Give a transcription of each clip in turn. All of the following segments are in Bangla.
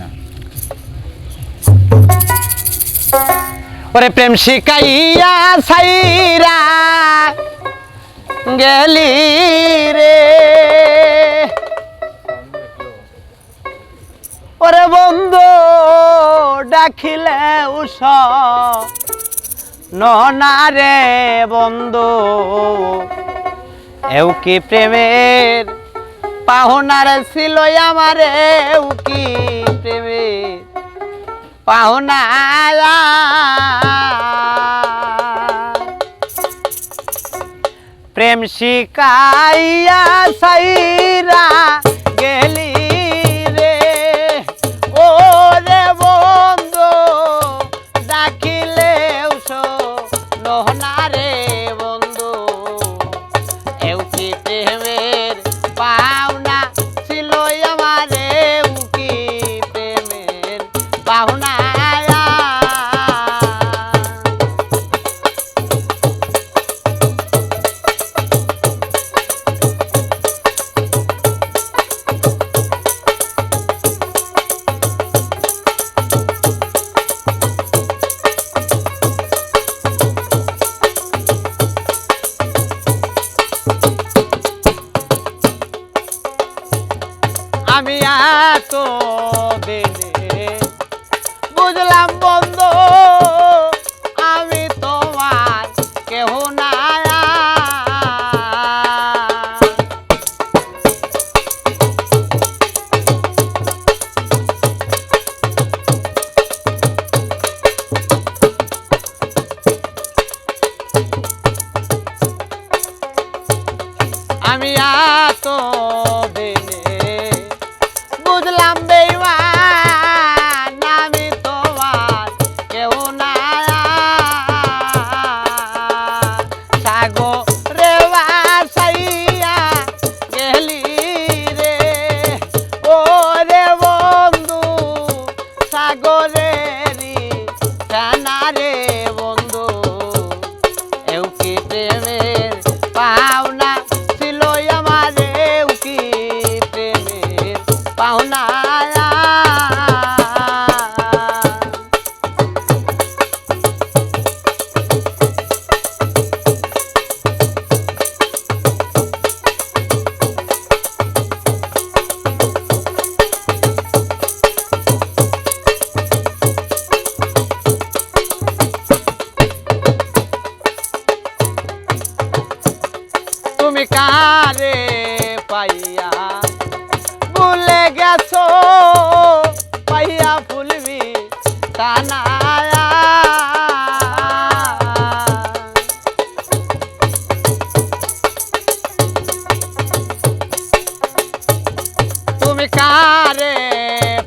না ওরে প্রেম শিকাইয়া সাইরা গেলি রে ওরে বন্ধু ডাকিলে উষ ননা রে বন্ধু এও কি প্রেমের পাহনার ছিল আমারে উকি প্রেমে পাহনা প্রেম শিকাইয়া সাইরা এত বুঝলাম বেইমান, আমি কেউ না। সাগো রে বাসাইয়া গেলি রে। ও রে বন্ধু, সাগরেরি কানা রে বন্ধু, এও কি প্রেমের পাওনা কারে পাইয়া ভুলে গেছো, পাইয়া ভুলবি তা না তুমি কারে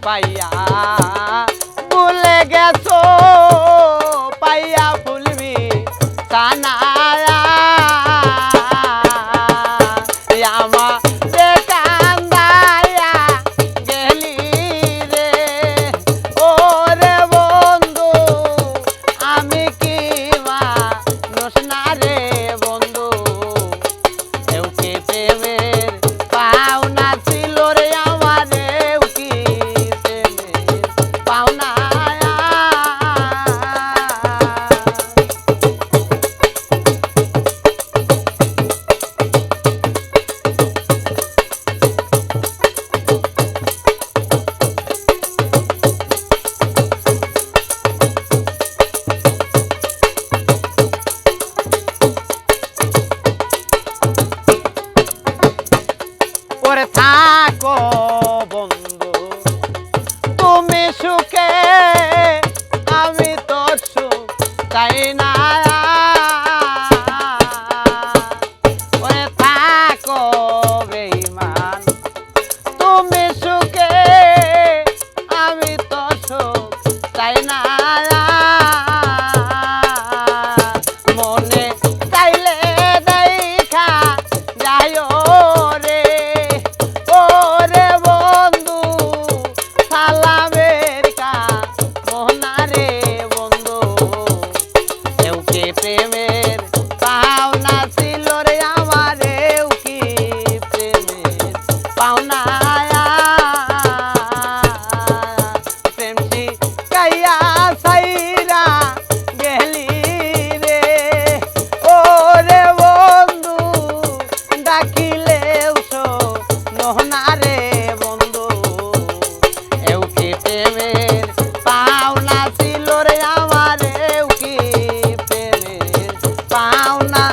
পাইয়া ভুলে গেছো, পাইয়া ভুলবি তা না তাই না? না